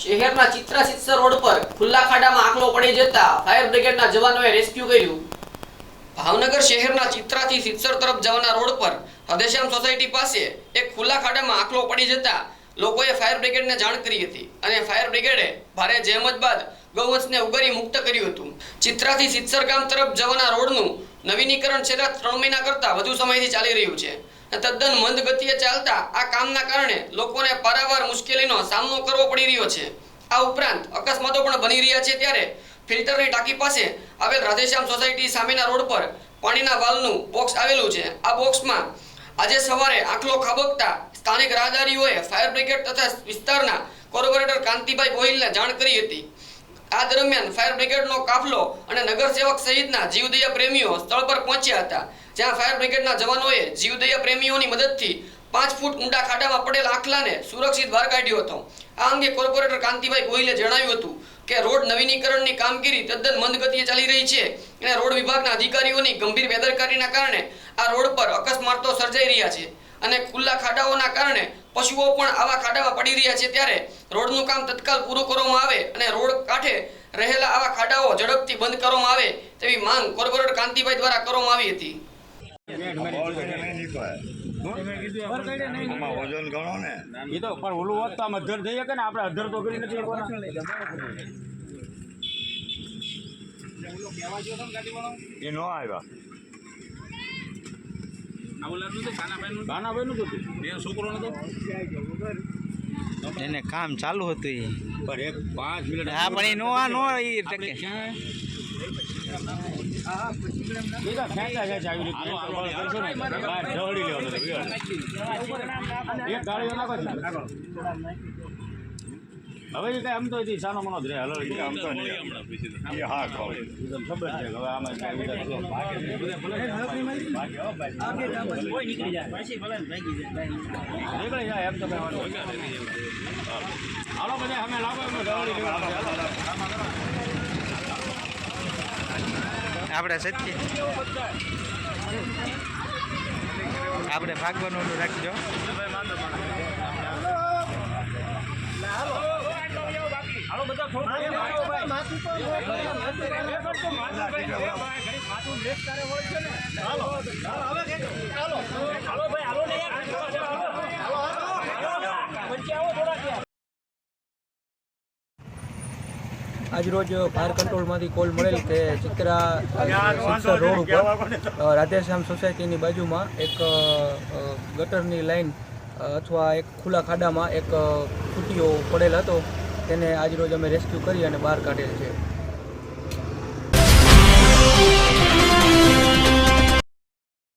શહેરના ચિત્રા સિત્સર રોડ પર ખુલ્લા ખાડામાં આખલો પડી જતા ફાયર બ્રિગેડના જવાનોએ રેસ્ક્યુ કર્યું. ભાવનગર શહેરના ચિત્રાથી સિત્સર તરફ જવાના રોડ પર હદેશ્યામ સોસાયટી પાસે એક ખુલ્લા ખાડામાં આખલો પડી જતા લોકોએ ફાયર બ્રિગેડને જાણ કરી હતી અને ફાયર બ્રિગેડે ભારે જહેમત બાદ ગૌવંશને ઉગારી મુક્ત કર્યું હતું. ચિત્રાથી સિત્સર ગામ તરફ જવાના રોડનું નવીનીકરણ છેલ્લા ત્રણ મહિના કરતાં વધુ સમયથી ચાલી રહ્યું છે. તદ્દન મંદ ગતિએ ચાલતા આ કામના કારણે લોકોને પારાવાર મુશ્કેલીનો સામનો કરવો પડી રહ્યો છે. આ ઉપરાંત અકસ્માતો પણ બની રહ્યા છે ત્યારે ફિલ્ટરની ટાંકી પાસે આવેલ રાધેશ્યામ સોસાયટી સામેના રોડ પર પાણીના વાલનું બોક્સ આવેલું છે. આ બોક્સમાં આજે સવારે આખલો ખાબકતા સ્થાનિક રાહદારીઓએ ફાયર બ્રિગેડ તથા વિસ્તારના કોર્પોરેટર કાંતિભાઈ ગોહિલને જાણ કરી હતી. આ દરમિયાન ફાયર બ્રિગેડનો કાફલો અને નગરસેવક સહિતના જીવદયા પ્રેમીઓ સ્થળ પર પહોંચ્યા હતા. જ્યાં ફાયર બ્રિગેડના જવાનોએ જીવદયા પ્રેમીઓની મદદથી પાંચ ફૂટ ઊંડા ખાડામાં પડેલ આખલાને સુરક્ષિત બહાર કાઢ્યો હતો. આ અંગે કોર્પોરેટર કાંતિભાઈ ગોહિલે જણાવ્યું હતું કે રોડ નવીનીકરણની કામગીરી તદ્દન મંદ ગતિએ ચાલી રહી છે અને રોડ વિભાગના અધિકારીઓની ગંભીર બેદરકારીના કારણે આ રોડ પર અકસ્માતો સર્જાઈ રહ્યા છે અને ખુલ્લા ખાડાઓના કારણે પશુઓ પણ આવા ખાડામાં પડી રહ્યા છે ત્યારે રોડનું કામ તત્કાલ પૂરું કરવામાં આવે અને રોડ કાંઠે રહેલા આવા ખાડાઓ ઝડપથી બંધ કરવામાં આવે તેવી માંગ કોર્પોરેટર કાંતિભાઈ દ્વારા કરવામાં આવી હતી. વજન ગણો ને. એ તો પણ ઓલું હોત તો આમ અધર થઈ શકે ને આપણે અધર તો કરી નથી એ નો આવ્યા. એને કામ ચાલુ હતું એ. પણ એક પાંચ મિનિટ હા પણ એ નો આ નો એ ટકે. હવે કઈ આમ તો સાનો મનો જ રહે હલો આમ તો નહીં હા ખબર છે હવે આમાં કાંઈ વિચાર છે. નીકળી જાય. એમ તો હાલો બધા અમે લાવો આપણે સચ્ચી આપણે ભાગવાનું ઓલું રાખજો. હાલો બધા થોડું આજરોજ ફાયર કંટ્રોલમાંથી કોલ મળેલ કે ચિત્રા સિત્સર રોડ ઉપર રાધેશ્યામ સોસાયટીની બાજુમાં એક ગટરની લાઈન અથવા એક ખુલ્લા ખાડામાં એક ખૂટીઓ પડેલ હતો. તેને આજરોજ અમે રેસ્ક્યુ કરી અને બહાર કાઢેલ છે.